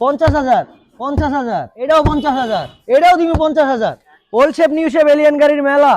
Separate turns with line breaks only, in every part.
পঞ্চাশ হাজার পঞ্চাশ হাজার, এটাও পঞ্চাশ হাজার, এটাও দিবি পঞ্চাশ হাজার। ওল্ড শেপ নিউ এলিয়ান গাড়ির মেলা।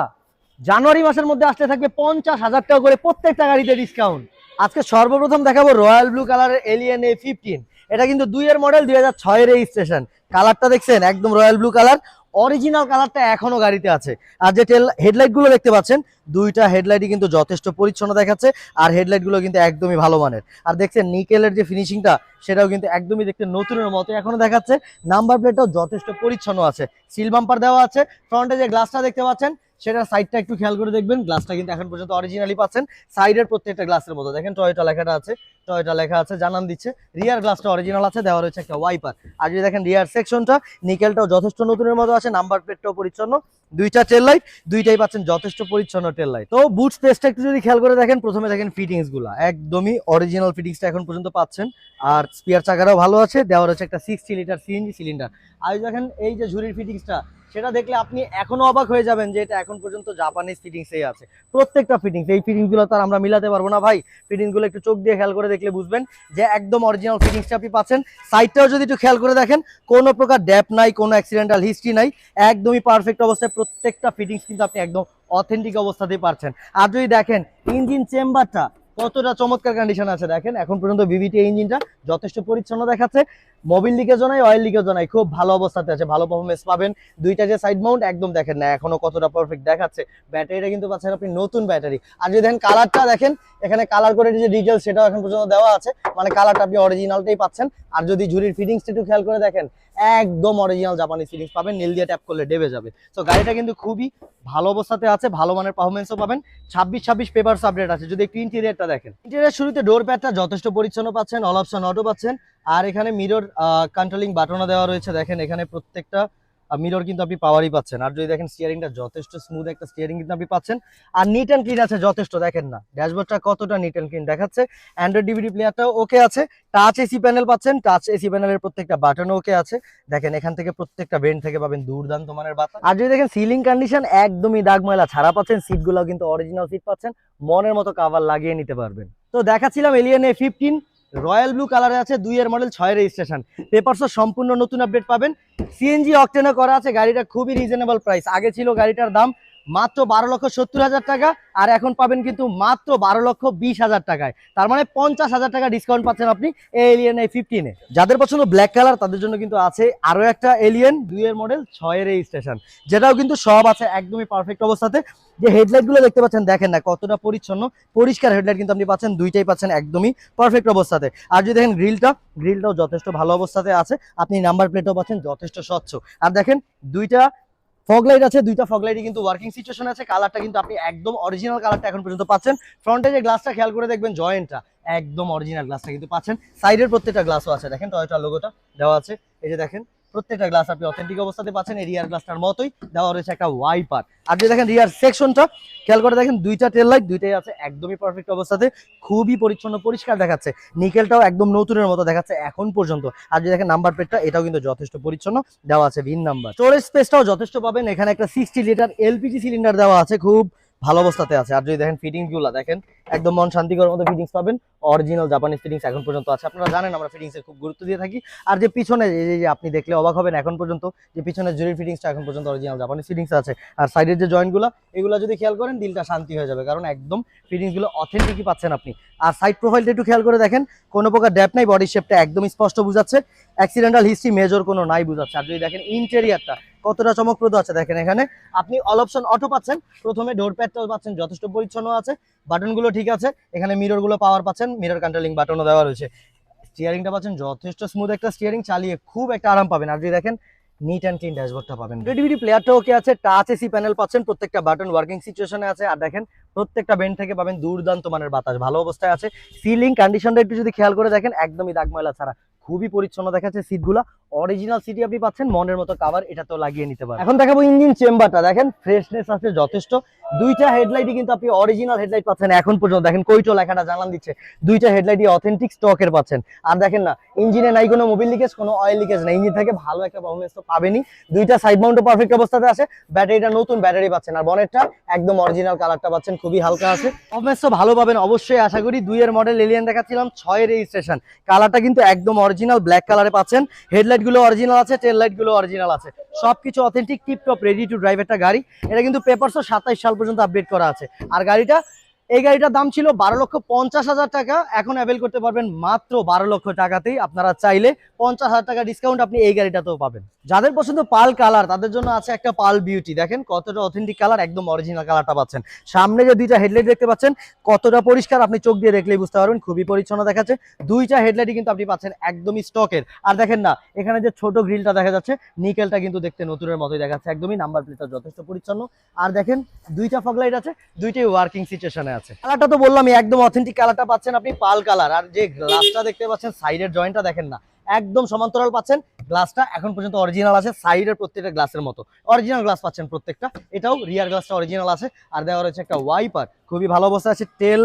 জানুয়ারি মাসের মধ্যে আসতে থাকবে পঞ্চাশ হাজার টাকা করে প্রত্যেকটা গাড়িতে ডিসকাউন্ট আজকে সর্বপ্রথম দেখাবো রয়্যাল ব্লু কালারের এলিয়ান এ ফিফটিন এটা কিন্তু দুইয়ের মডেল দুই হাজার ছয়ের রেজিস্ট্রেশন কালারটা দেখছেন, একদম রয়্যাল ব্লু কালার অরিজিনাল কালারটা এখনও গাড়িতে আছে। আর যে টেল হেডলাইটগুলো দেখতে পাচ্ছেন, দুইটা হেডলাইটই কিন্তু যথেষ্ট পরিচ্ছন্ন দেখাচ্ছে, আর হেডলাইটগুলো কিন্তু একদমই ভালো মানের। আর দেখছেন নিকেলের যে ফিনিশিংটা সেটাও কিন্তু একদমই দেখতে নতুনের মতো এখনও দেখাচ্ছে। নাম্বার প্লেটটাও যথেষ্ট পরিচ্ছন্ন আছে। সিল বাম্পার দেওয়া আছে। ফ্রন্টে যে গ্লাসটা দেখতে পাচ্ছেন সেটার সাইডটা একটু খেয়াল করে দেখবেন গ্লাসটা কিন্তু এখন পর্যন্ত অরিজিনালি পাচ্ছেন। সাইডের প্রত্যেকটা গ্লাসের মতো। দেখেন টয়টা লেখাটা আছে টয়টা লেখা আছে, জানান দিচ্ছে। রিয়ার গ্লাসটা অরিজিনাল আছে, দেওয়া রয়েছে একটা ওয়াইপার আর যদি দেখেন রিয়ার সেকশনটা নিকেলটাও যথেষ্ট নতুনের মতো আছে নাম্বার প্লেটটাও পরিচ্ছন্ন। দুইটা টেল লাইট দুইটাই পাচ্ছেন যথেষ্ট পরিচ্ছন্ন টেল লাইট তো বুট স্পেসটা একটু যদি খেয়াল করে দেখেন, প্রথমে দেখেন ফিটিংসগুলা একদমই অরিজিনাল ফিটিংসটা এখন পর্যন্ত পাচ্ছেন। আর স্পিয়ার চাকাটাও ভালো আছে, দেওয়া রয়েছে একটা সিক্সটি লিটার সিএনজি সিলিন্ডার আর দেখেন এই যে ঝুড়ির ফিটিংসটা সেটা দেখলে আপনি এখনও অবাক হয়ে যাবেন যে এটা এখন পর্যন্ত জাপানিজ ফিটিংসেই আছে। প্রত্যেকটা ফিটিংস এই ফিটিংসগুলো তো আর আমরা মিলাতে পারব না ভাই। ফিটিংসগুলো একটু চোখ দিয়ে খেয়াল করে দেখলে বুঝবেন যে একদম অরিজিনাল ফিটিংসটা আপনি পাচ্ছেন। সাইডটাও যদি একটু খেয়াল করে দেখেন, কোনো প্রকার ড্যাপ নাই, কোনো অ্যাক্সিডেন্টাল হিস্ট্রি নাই। একদমই পারফেক্ট অবস্থায় প্রত্যেকটা ফিটিংস কিন্তু আপনি একদম অথেন্টিক অবস্থাতেই পারছেন। আর যদি দেখেন ইঞ্জিন চেম্বারটা কতটা চমৎকার কন্ডিশন আছে দেখেন। এখন পর্যন্ত ভিভিটি ইঞ্জিনটা যথেষ্ট পরিচ্ছন্ন দেখাচ্ছে। মোবিল লিকেজও নাই অয়েল লিকেজও নাই, খুব ভালো অবস্থাতে আছে, ভালো পারফরমেন্স পাবেন। দুইটা যে সাইড মাউন্ট একদম দেখেন না, এখনও কতটা পারফেক্ট দেখাচ্ছে। ব্যাটারিটা কিন্তু পাচ্ছেন আপনি নতুন ব্যাটারি। আর যদি দেখেন কালারটা দেখেন, এখানে কালার করে যে ডিটেলস সেটাও এখন পর্যন্ত দেওয়া আছে। মানে কালারটা আপনি অরিজিনালটাই পাচ্ছেন। আর যদি ঝুড়ির ফিটিংসটা একটু খেয়াল করে দেখেন একদম অরিজিনাল জাপানি সিলিংস পাবেন। নীল দিয়ে ট্যাপ করলে ডেবে যাবে। তো গাড়িটা কিন্তু খুবই ভালো অবস্থাতে আছে, ভালো মানের পারফরমেন্সও পাবেন। ছাব্বিশ ছাব্বিশ পেপার সাবডেট আছে। যদি একটু ইন্টেরিয়ারটা দেখেন। ইন্টেরিয়ার শুরুতে ডোর প্যাডটা যথেষ্ট পরিচ্ছন্ন পাচ্ছেন অল অপশন অটো পাচ্ছেন। আর এখানে মিরর কন্ট্রোলিং বাটনও দেওয়া রয়েছে। দেখেন এখানে প্রত্যেকটা মিরর কিন্তু আপনি পাওয়ারই পাচ্ছেন। আর যদি দেখেন স্টিয়ারিংটা যথেষ্ট স্মুথ একটা স্টিয়ারিং কিন্তু আপনি পাচ্ছেন। আর নিট অ্যান্ড ক্লিন আছে, যথেষ্ট, দেখেন না। ড্যাশবোর্ডটা কতটা নিট অ্যান্ড ক্লিন দেখাচ্ছে। অ্যান্ড্রয়েড ডিভিডি প্লেয়ারটাও ওকে আছে। টাচ এসি প্যানেল পাচ্ছেন। টাচ এসি প্যানেলের প্রত্যেকটা বাটনও ওকে আছে। দেখেন, এখান থেকে প্রত্যেকটা বেন্ড থেকে পাবেন দুর্দান্ত মানের বাতাস আর যদি দেখেন সিলিং কন্ডিশন একদমই দাগ ময়লা ছাড়া পাচ্ছেন সিটগুলো কিন্তু অরিজিনাল সিট পাচ্ছেন। মনের মতো কাভার লাগিয়ে নিতে পারবেন। তো দেখাচ্ছিলাম Allion A fifteen royal blue কালারে আছে, দুই এর মডেল ছয় রেজিস্ট্রেশন পেপারসও সম্পূর্ণ নতুন আপডেট পাবেন। সিএনজি অকটেনে করা আছে, গাড়িটা খুবই রিজনেবল প্রাইস আগে ছিল গাড়িটার দাম মাত্র বারো লক্ষ সত্তর হাজার টাকা, আর এখন পাবেন কিন্তু মাত্র বারো লক্ষ বিশ হাজার টাকায়। তার মানে পঞ্চাশ হাজার টাকা ডিসকাউন্ট পাচ্ছেন আপনি এলিয়েন এই ফিফটিনে যাদের পছন্দ ব্ল্যাক কালার তাদের জন্য কিন্তু আছে আরও একটা এলিয়েন দুইয়ের মডেল ছয়ের এই স্টেশন যেটাও কিন্তু সব আছে একদমই পারফেক্ট অবস্থাতে। যে হেডলাইটগুলো দেখতে পাচ্ছেন, দেখেন না কতটা পরিচ্ছন্ন। পরিষ্কার হেডলাইট কিন্তু আপনি পাচ্ছেন, দুইটাই পাচ্ছেন একদমই পারফেক্ট অবস্থাতে। আর যদি দেখেন গ্রিলটা গ্রিলটাও যথেষ্ট ভালো অবস্থাতে আছে। আপনি নাম্বার প্লেটও পাচ্ছেন যথেষ্ট স্বচ্ছ। আর দেখেন দুইটা ফগ লাইট আছে, দুইটা ফগ লাইটই কিন্তু ওয়ার্কিং সিচুয়েশন আছে কালারটা কিন্তু আপনি একদম অরিজিনাল কালারটা এখন পর্যন্ত পাচ্ছেন। ফ্রন্টে যে গ্লাসটা খেয়াল করে দেখবেন জয়েন্টটা একদম অরিজিনাল গ্লাসটা কিন্তু পাচ্ছেন। সাইডের প্রত্যেকটা গ্লাসও আছে, দেখেন টয়টার লোগোটা দেওয়া আছে। এই যে দেখেন প্রত্যেকটা গ্লাস আপনি অথেন্টিক অবস্থাতে পাচ্ছেন, এই রিয়ার গ্লাসটার মতোই দেওয়া রয়েছে একটা ওয়াইপার আর যদি দেখেন রিয়ার সেকশনটা খেয়াল করে দেখেন দুইটা টেল লাইট দুইটাই আছে একদমই পারফেক্ট অবস্থাতে, খুবই পরিচ্ছন্ন, পরিষ্কার দেখাচ্ছে। নিকেলটাও একদম নতুনের মতো দেখাচ্ছে এখন পর্যন্ত। আর যদি দেখেন নাম্বার প্লেটটা এটাও কিন্তু যথেষ্ট পরিচ্ছন্ন, দেওয়া আছে ভিন নাম্বার স্টোরেজ স্পেসটাও যথেষ্ট পাবেন, এখানে একটা সিক্সটি লিটার এলপিজি সিলিন্ডার দেওয়া আছে, খুব ভালো অবস্থাতে আছে। আর যদি দেখেন ফিটিংসগুলা, দেখেন একদম মন শান্তিকর মতো ফিটিংস পাবেন। অরিজিনাল জাপানিজ ফিটিংস এখন পর্যন্ত আছে। আপনারা জানেন আমরা ফিটিংস এর খুব গুরুত্ব দিয়ে থাকি। আর যে পিছনে যে- আপনি দেখলে অবাক হবেন এখন পর্যন্ত যে পিছনে জুরির ফিটিংসটা এখন পর্যন্ত অরিজিনাল জাপানিজ ফিটিংস আছে। আর সাইডের যে জয়েন্টগুলো এগুলো যদি খেয়াল করেন, দিলটা শান্তি হয়ে যাবে। কারণ একদম ফিটিংসগুলো অথেন্টিকই পাচ্ছেন আপনি। আর সাইড প্রোফাইলটা একটু খেয়াল করে দেখেন, কোনো প্রকার ড্যাপ নাই বডি শেপটা একদম স্পষ্ট বুঝাচ্ছে। অ্যাক্সিডেন্টাল হিস্ট্রি মেজর কোনো নাই বুঝাচ্ছে। আর যদি দেখেন ইন্টেরিয়ারটা কতটা চমকপ্রদ আছে দেখেন এখানে। আপনি অল অপশন অটো পাচ্ছেন। প্রথমে ডোর প্যাডটাও পাচ্ছেন, যথেষ্ট পরিচ্ছন্ন আছে। বাটনগুলো ঠিক আছে। এখানে মিররগুলো পাওয়ার পাচ্ছেন। মিরর কন্ট্রোলিং বাটনও দেওয়া রয়েছে। স্টিয়ারিংটা পাচ্ছেন, যথেষ্ট স্মুথ একটা স্টিয়ারিং চালিয়ে খুব একটা আরাম পাবেন। আর যদি দেখেন নিট অ্যান্ড ক্লিন ড্যাশবোর্ডটা পাবেন। ডিভিডি প্লেয়ারটা ওকে আছে। টাচ এসি প্যানেল পাচ্ছেন, প্রত্যেকটা বাটন ওয়ার্কিং সিচুয়েশনে আছে। আর দেখেন, প্রত্যেকটা বেন্ড থেকে পাবেন দুর্দান্ত মানের বাতাস। ভালো অবস্থায় আছে। সিলিং কন্ডিশনটা একটু যদি খেয়াল করে দেখেন, একদমই দাগ ময়লা ছাড়া। খুবই পরিচ্ছন্ন দেখাচ্ছে সিটগুলা অরিজিনাল সিটি আপনি পাচ্ছেন, মনের মতো কাভার এটা তো লাগিয়ে নিতে পারেন। এখন দেখাবো ইঞ্জিন চেম্বারটা দেখেন ফ্রেশনেস আছে যথেষ্ট। দুইটা হেডলাইটই কিন্তু আপনি অরিজিনাল হেডলাইট পাচ্ছেন এখন পর্যন্ত। দেখেন কইটো লেখাটা জানান দিচ্ছে। দুইটা হেডলাইটই অথেন্টিক স্টকের পাচ্ছেন। আর দেখেন না ইঞ্জিনে নাই কোনো মোবিল লিকেজ কোনো অয়েল লিকেজ না ইঞ্জিন থেকে ভালো একটা পারফরমেন্স তো পাবেনই। দুইটা সাইড মাউন্টও পারফেক্ট অবস্থাতে আছে। ব্যাটারিটা নতুন ব্যাটারি পাচ্ছেন। আর বনেটটা একদম অরিজিনাল কালারটা পাচ্ছেন। খুবই হালকা আছে। পারফরমেন্স তো ভালো পাবেন। অবশ্যই আশা করি দুইয়ের মডেল এলিয়ান দেখাচ্ছিলাম, ছয়ের রেজিস্ট্রেশন কালারটা কিন্তু একদম অরিজিনাল ব্ল্যাক কালারে পাচ্ছেন। হেডলাইটগুলো অরিজিনাল আছে টেল লাইটগুলো অরিজিনাল আছে। সবকিছু authentic tip top ready to drive একটা গাড়ি। এটা কিন্তু পেপারসও সাতাইশ সাল পর্যন্ত আপডেট করা আছে। আর গাড়িটা এই গাড়িটার দাম ছিল বারো লক্ষ পঞ্চাশ হাজার টাকা। এখন অ্যাভেল করতে পারবেন মাত্র বারো লক্ষ টাকাতেই। আপনারা চাইলে পঞ্চাশ হাজার টাকা ডিসকাউন্ট আপনি এই গাড়িটাতেও পাবেন। যাদের পছন্দ পাল কালার, তাদের জন্য আছে একটা পাল বিউটি দেখেন কতটা অথেন্টিক কালার একদম অরিজিনাল কালারটা পাচ্ছেন। সামনে যে দুইটা হেডলাইট দেখতে পাচ্ছেন, কতটা পরিষ্কার আপনি চোখ দিয়ে দেখলেই বুঝতে পারবেন, খুবই পরিচ্ছন্ন দেখাচ্ছে। দুইটা হেডলাইটই কিন্তু আপনি পাচ্ছেন একদমই স্টকের আর দেখেন না, এখানে যে ছোট গ্রিলটা দেখা যাচ্ছে নিকেলটা কিন্তু দেখতে নতুনের মতোই দেখাচ্ছে। একদমই নাম্বার প্লেটটা যথেষ্ট পরিচ্ছন্ন। আর দেখেন, দুইটা ফগলাইট আছে, দুইটাই ওয়ার্কিং সিচুয়েশনে কালারটা তো বললাম একদম অথেন্টিক কালারটা পাচ্ছেন আপনি, পাল কালার। আর যে গ্লাসটা দেখতে পাচ্ছেন সাইডের জয়েন্টটা দেখেন না। একদম সমান্তরাল পাচ্ছেন। গ্লাসটা এখন পর্যন্ত অরিজিনাল আছে সাইডের প্রত্যেকটা গ্লাসের মতো। অরিজিনাল গ্লাস পাচ্ছেন প্রত্যেকটা। এটাও রিয়ার গ্লাসটা অরিজিনাল আছে। আর দেওয়া রয়েছে একটা ওয়াইপার খুবই ভালো অবস্থা আছে তেল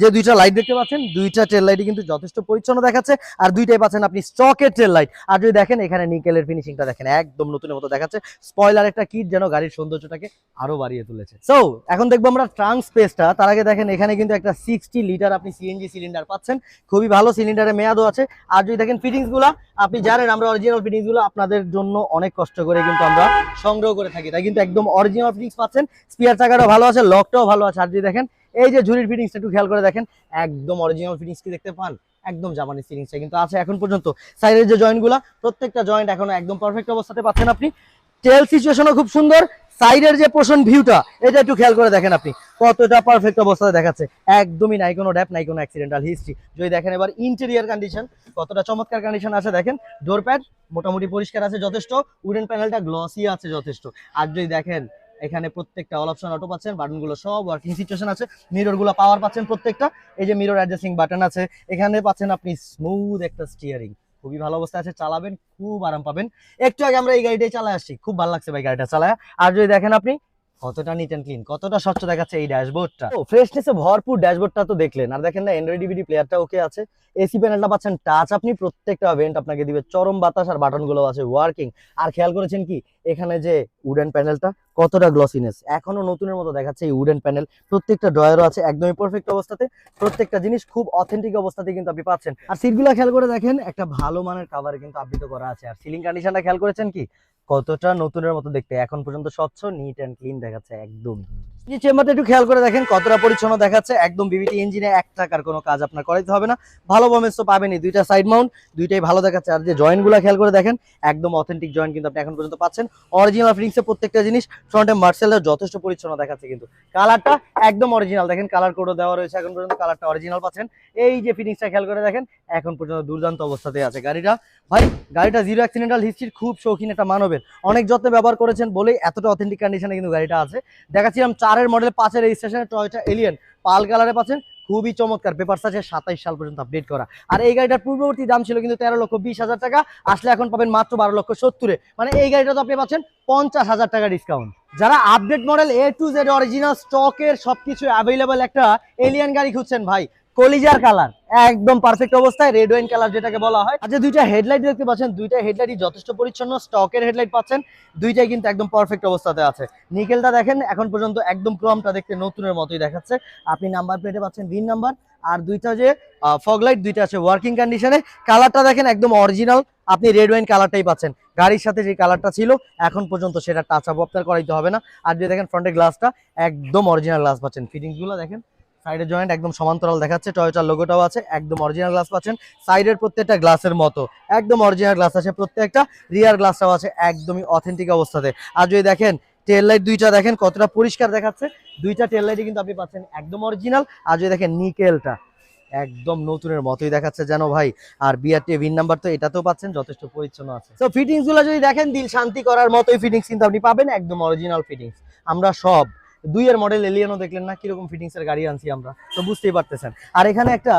যে দুইটা লাইট দেখতে পাচ্ছেন, দুইটা টেল লাইটই কিন্তু যথেষ্ট পরিচ্ছন্ন দেখাচ্ছে। আর দুইটাই পাচ্ছেন আপনি স্টকের টেল লাইট আর যদি দেখেন, এখানে নিকেলের ফিনিশিংটা দেখেন, একদম নতুনের মতো দেখাচ্ছে। স্পয়লার একটা কিট যেন গাড়ির সৌন্দর্যটাকে আরও বাড়িয়ে তুলেছে। সো এখন দেখব আমরা ট্রাঙ্ক স্পেসটা তার আগে দেখেন, এখানে কিন্তু একটা সিক্সটি লিটার আপনি সিএনজি সিলিন্ডার পাচ্ছেন। খুবই ভালো সিলিন্ডারে মেয়াদও আছে। আর যদি দেখেন ফিটিংসগুলা আপনি জানেন আমরা অরিজিনাল ফিটিংসগুলো আপনাদের জন্য অনেক কষ্ট করে কিন্তু আমরা সংগ্রহ করে থাকি। তাই কিন্তু একদম অরিজিনাল ফিটিংস পাচ্ছেন। স্পিয়ার চাকাটাও ভালো আছে লকটাও ভালো আছে। আর যদি দেখেন এই যে ঝুড়ির ফিটিংসটা একটু খেয়াল করে দেখেন, একদম অরিজিনাল ফিটিংস কি দেখতে পান? একদম জাপানি ফিটিংসটা কিন্তু আছে এখন পর্যন্ত। সাইডের যে জয়েন্টগুলো প্রত্যেকটা জয়েন্ট এখনও একদম পারফেক্ট অবস্থাতে পাচ্ছেন আপনি। টেল সিচুয়েশনও খুব সুন্দর সাইডের যে পোষণ ভিউটা এটা একটু খেয়াল করে দেখেন আপনি। কতটা পারফেক্ট অবস্থাতে দেখাচ্ছে। একদমই নাই কোনো ড্যাপ নাই কোনো অ্যাক্সিডেন্টাল হিস্ট্রি যদি দেখেন এবার ইন্টেরিয়ার কন্ডিশন কতটা চমৎকার কন্ডিশন আছে দেখেন। ডোর প্যাড মোটামুটি পরিষ্কার আছে যথেষ্ট উডেন প্যানেলটা গ্লসি আছে যথেষ্ট। আর যদি দেখেন এখানে প্রত্যেকটা অল অপশন অটো পাচ্ছেন বাটনগুলো সব ওয়ার্কিং সিচুয়েশন আছে মিররগুলো পাওয়ার পাচ্ছেন প্রত্যেকটা, এই যে মিরর অ্যাডজাস্টিং বাটন আছে, এখানে পাচ্ছেন আপনি স্মুথ একটা স্টিয়ারিং খুবই ভালো অবস্থা আছে, চালাবেন, খুব আরাম পাবেন। একটু আগে আমরা এই গাড়িটাই চালায় আসছি, খুব ভালো লাগছে ভাই গাড়িটা চালায়। আর যদি দেখেন আপনি কতটা নিট অ্যান্ড ক্লিন কতটা স্বচ্ছ দেখাচ্ছে এই ড্যাশবোর্ডটা। ও ফ্রেশনেসে ভরপুর ড্যাশবোর্ডটা তো দেখলেন। আর দেখেন না অ্যান্ড্রয়েড ডিভিডি প্লেয়ারটা ওকে আছে। এসি প্যানেলটা পাচ্ছেন টাচ আপনি প্রত্যেকটা ভেন্ট আপনাকে দিবে। চরম বাতাস আর বাটনগুলো আছে ওয়ার্কিং আর খেয়াল করেছেন কি, এখানে যে উডেন প্যানেলটা কতটা গ্লসিনেস এখনও নতুনের মতো দেখাচ্ছে এই উডেন প্যানেল প্রত্যেকটা ড্রয়ারও আছে, একদমই পারফেক্ট অবস্থাতে। প্রত্যেকটা জিনিস খুব অথেন্টিক অবস্থাতে কিন্তু আপনি পাচ্ছেন। আর সিটগুলো খেয়াল করে দেখেন, একটা ভালো মানের কাভারে কিন্তু আবৃত করা আছে। আর সিলিং কন্ডিশনটা খেয়াল করেছেন কি কতটা নতুনের মতো দেখতে? এখন পর্যন্ত স্বচ্ছ নিট অ্যান্ড ক্লিন দেখাচ্ছে একদম। যে চেম্বারটা একটু খেয়াল করে দেখেন কতটা পরিচ্ছন্ন দেখাচ্ছে। একদম বিবিটি ইঞ্জিনে এক টাকার কোনো কাজ আপনার করাইতে হবে না। ভালো বমেস তো পাবেনই, দুইটা সাইড মাউন্ট দুইটাই ভালো দেখাচ্ছে। আর যে জয়েন্টগুলা খেয়াল করে দেখেন, একদম অথেন্টিক জয়েন্ট কিন্তু আপনি এখন পর্যন্ত পাচ্ছেন। অরিজিনাল ফিটিংসের প্রত্যেকটা জিনিস ফ্রন্টে মার্সেলের যথেষ্ট পরিচ্ছন্ন দেখাচ্ছে কিন্তু। কালারটা একদম অরিজিনাল দেখেন কালার কোডও দেওয়া রয়েছে এখন পর্যন্ত কালারটা অরিজিনাল পাচ্ছেন। এই যে ফিটিংসটা খেয়াল করে দেখেন, এখন পর্যন্ত দুর্দান্ত অবস্থাতে আছে গাড়িটা। ভাই, গাড়িটা জিরো অ্যাক্সিডেন্টাল হিস্ট্রির খুব শৌখিন একটা মানবের। অনেক যত্নে ব্যবহার করেছেন বলেই এতটা অথেন্টিক কন্ডিশনে কিন্তু গাড়িটা আছে। দেখাচ্ছিলাম চারের মডেল পাঁচের রেজিস্ট্রেশন টয়টা এলিয়েন পাল কালারে পাচ্ছেন, খুবই চমৎকার। পেপার আছে সাতাইশ সাল পর্যন্ত আপডেট করা। আর এই গাড়িটার পূর্ববর্তী দাম ছিল কিন্তু তেরো লক্ষ বিশ হাজার টাকা, আসলে এখন পাবেন মাত্র বারো লক্ষ সত্তরে। মানে এই গাড়িটা তো আপনি পাচ্ছেন পঞ্চাশ হাজার টাকা ডিসকাউন্ট যারা update model A to Z original স্টকের সবকিছু অ্যাভেলেবেল একটা এলিয়ান গাড়ি খুঁজছেন ভাই কলিজার কালার, একদম পারফেক্ট অবস্থায় রেড ওয়াইন কালার যেটাকে বলা হয়। আচ্ছা দুইটা হেডলাইট দেখতে পাচ্ছেন, দুইটা হেডলাইটই যথেষ্ট পরিচ্ছন্ন স্টকের হেডলাইট পাচ্ছেন, দুইটাই কিন্তু একদম পারফেক্ট অবস্থাতে আছে। নিকেলটা দেখেন, এখন পর্যন্ত একদম ক্রমটা দেখতে নতুনের মতোই দেখাচ্ছে। আপনি নাম্বার প্লেটে পাচ্ছেন ভিন নাম্বার আর দুইটা যে ফগ লাইট দুইটা আছে ওয়ার্কিং কন্ডিশনে কালারটা দেখেন একদম অরিজিনাল আপনি রেড ওয়াইন কালারটাই পাচ্ছেন। গাড়ির সাথে যে কালারটা ছিল, এখন পর্যন্ত সেটা টাচ আপ আপনার করাইতে হবে না। আর যদি দেখেন ফ্রন্টের গ্লাসটা একদম অরিজিনাল গ্লাস পাচ্ছেন। ফিটিংসগুলো দেখেন সাইডের জয়েন্ট একদম সমান্তরাল দেখাচ্ছে টয়োটার লোগোটাও আছে, একদম অরিজিনাল গ্লাস পাচ্ছেন। সাইডের প্রত্যেকটা গ্লাসের মতো, একদম অরিজিনাল গ্লাস আছে, প্রত্যেকটা রিয়ার গ্লাসটাও আছে, একদমই অথেন্টিক অবস্থাতে। আর যদি দেখেন টেল লাইট দুইটা দেখেন, কতটা পরিষ্কার দেখাচ্ছে, দুইটা টেল লাইটই কিন্তু আপনি পাচ্ছেন একদম অরিজিনাল আর যদি দেখেন নিকেলটা একদম নতুনের মতোই দেখাচ্ছে যেন ভাই। আর বিআরটি ভিন নাম্বার তো এটাতেও পাচ্ছেন, যথেষ্ট পরিচ্ছন্ন আছে। তো ফিটিংসগুলো যদি দেখেন, দিল শান্তি করার মতোই ফিটিংস কিন্তু আপনি পাবেন, একদম অরিজিনাল ফিটিংস আমরা সব দুইয়ের মডেল এলিয়ানও দেখলেন না? কীরকম ফিটিংসের গাড়ি আনছি আমরা? তো বুঝতেই পারতেছেন। আর এখানে একটা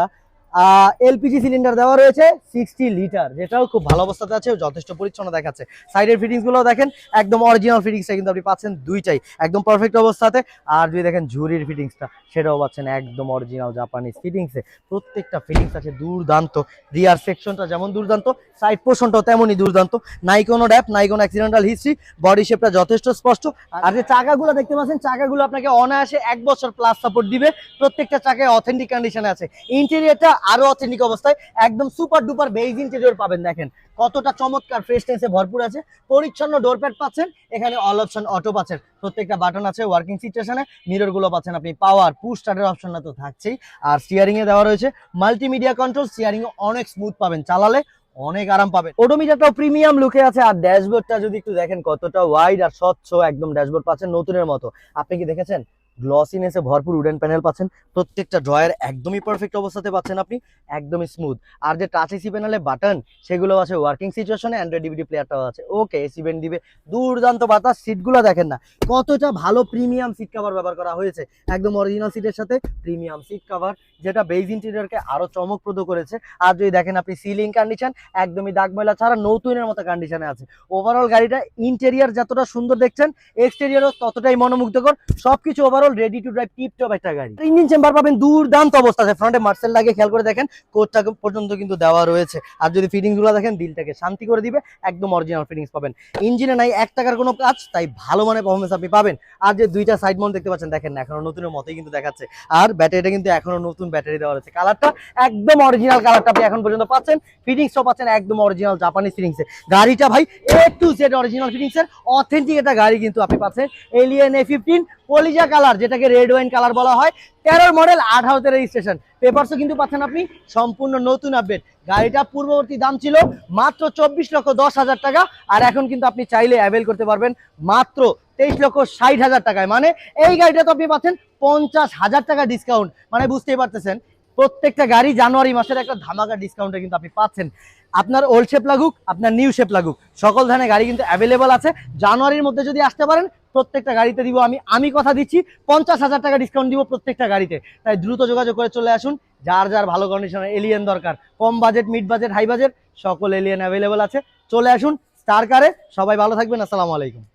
এলপিজি সিলিন্ডার দেওয়া রয়েছে সিক্সটি লিটার যেটাও খুব ভালো অবস্থাতে আছে, যথেষ্ট পরিচ্ছন্ন দেখাচ্ছে। সাইডের ফিটিংসগুলো দেখেন, একদম অরিজিনাল ফিটিংসটা কিন্তু আপনি পাচ্ছেন দুইটাই, একদম পারফেক্ট অবস্থাতে। আর যদি দেখেন ঝুরির ফিটিংসটা সেটাও পাচ্ছেন একদম অরিজিনাল জাপানিজ ফিটিংসে প্রত্যেকটা ফিটিংস আছে দুর্দান্ত রিয়ার সেকশনটা যেমন দুর্দান্ত সাইড পোর্শনটাও তেমনই দুর্দান্ত। নাই কোনো ড্যাপ নাই কোনো অ্যাক্সিডেন্টাল হিস্ট্রি বডি শেপটা যথেষ্ট স্পষ্ট। আর যে চাকাগুলো দেখতে পাচ্ছেন, চাকাগুলো আপনাকে অনায়াসে এক বছর প্লাস সাপোর্ট দিবে। প্রত্যেকটা চাকায় অথেন্টিক কন্ডিশনে আছে। ইন্টেরিয়রটা আরও অথেন্টিক অবস্থায়, একদম সুপার ডুপার বেজ ইন্টেরিয়র পাবেন, দেখেন। কতটা চমৎকার ফ্রেশনেসে ভরপুর আছে। পরিচ্ছন্ন ডোর প্যাড পাচ্ছেন, এখানে অল অপশন অটো পাচ্ছেন। প্রত্যেকটা বাটন আছে ওয়ার্কিং সিচুয়েশনে মিররগুলো পাচ্ছেন আপনি পাওয়ার পুশ স্টার্টের অপশনটা তো থাকছেই। আর স্টিয়ারিং এ দেওয়া রয়েছে মাল্টিমিডিয়া কন্ট্রোল স্টিয়ারিং অনেক স্মুথ পাবেন, চালালে অনেক আরাম পাবেন। ওডোমিটারটাও প্রিমিয়াম লুকে আছে, আর ড্যাশবোর্ডটা যদি একটু দেখেন, কতটা ওয়াইড আর স্বচ্ছ একদম ড্যাশবোর্ড পাচ্ছেন নতুনের মতো। আপনি কি দেখেছেন? গ্লসিনেসে ভরপুর উডেন প্যানেল পাচ্ছেন। প্রত্যেকটা ড্রয়ার একদমই পারফেক্ট অবস্থাতে পাচ্ছেন আপনি, একদমই স্মুথ আর যে টাচ এসি প্যানেলে বাটন সেগুলো আছে ওয়ার্কিং সিচুয়েশনে অ্যান্ড্রয়েড ডিভিডি প্লেয়ারটাও আছে। ওকে এসি বেন দিবে। দুর্দান্ত বাতাস সিটগুলো দেখেন না। কতটা ভালো প্রিমিয়াম সিট কভার ব্যবহার করা হয়েছে। একদম অরিজিনাল সিটের সাথে প্রিমিয়াম সিট কাভার যেটা বেজ ইন্টেরিয়রকে আরও চমকপ্রদ করেছে। আর যদি দেখেন আপনি সিলিং কন্ডিশন একদমই দাগ ময়লা ছাড়া নতুনের মতো কন্ডিশনে আছে। ওভারঅল গাড়িটা ইন্টেরিয়ার যতটা সুন্দর দেখছেন এক্সটেরিয়ারও ততটাই মনোমুগ্ধকর। সবকিছু overall ready to drive tip top একটা গাড়ি। ইঞ্জিন চেম্বার পাবেন, দুর্দান্ত অবস্থা আছে। ফ্রন্টে মার্সেল লাগে খেয়াল করে দেখেন কোচটা পর্যন্ত কিন্তু দেওয়া রয়েছে। আর যদি ফিটিংসগুলো দেখেন, দিলটাকে শান্তি করে দিবে, একদম অরিজিনাল ফিটিংস পাবেন। ইঞ্জিনে নাই এক টাকার কোনো কাজ, তাই ভালো মানের পারফরমেন্স আপনি পাবেন। আর যে দুইটা সাইড মাউন্ট দেখতে পাচ্ছেন, দেখেন এখনও নতুনের মতোই কিন্তু দেখাচ্ছে। আর ব্যাটারিটা কিন্তু এখনও নতুন ব্যাটারি দেওয়া রয়েছে। কালারটা একদম অরিজিনাল কালারটা আপনি এখন পর্যন্ত পাচ্ছেন। ফিটিংসও পাচ্ছেন একদম অরিজিনাল জাপানিজ ফিটিংসে গাড়িটা ভাই এ টু জেড অরিজিনাল ফিটিংসের অথেন্টিক একটা গাড়ি কিন্তু আপনি পাচ্ছেন। এলিয়েন এ ফিফটিন পলিজা কালার যেটাকে রেড ওয়াইন কালার বলা হয়, তেরোর মডেল আঠারোতে রেজিস্ট্রেশন পেপারসও কিন্তু পাচ্ছেন আপনি সম্পূর্ণ নতুন আপডেট গাড়িটা পূর্ববর্তী দাম ছিল মাত্র চব্বিশ লক্ষ দশ হাজার টাকা, আর এখন কিন্তু আপনি চাইলে অ্যাভেল করতে পারবেন মাত্র তেইশ লক্ষ ষাট হাজার টাকায়। মানে এই গাড়িটা তো আপনি পাচ্ছেন পঞ্চাশ হাজার টাকা ডিসকাউন্ট মানে বুঝতেই পারতেছেন প্রত্যেকটা গাড়ি জানুয়ারি মাসের একটা ধামাকা ডিসকাউন্টে কিন্তু আপনি পাচ্ছেন। আপনার ওল্ড শেপ লাগুক, আপনার নিউ শেপ লাগুক, সকল ধরনের গাড়ি কিন্তু অ্যাভেলেবল আছে। জানুয়ারির মধ্যে যদি আসতে পারেন, প্রত্যেকটা গাড়িতে দিব আমি আমি কথা দিচ্ছি, পঞ্চাশ হাজার টাকা ডিসকাউন্ট দিব প্রত্যেকটা গাড়িতে। তাই দ্রুত যোগাযোগ করে চলে আসুন, যার যার ভালো কন্ডিশনের এলিয়েন দরকার, কম budget mid budget high budget সকল এলিয়েন অ্যাভেলেবল আছে। চলে আসুন স্টার কারে সবাই ভালো থাকবেন, আসসালামু আলাইকুম।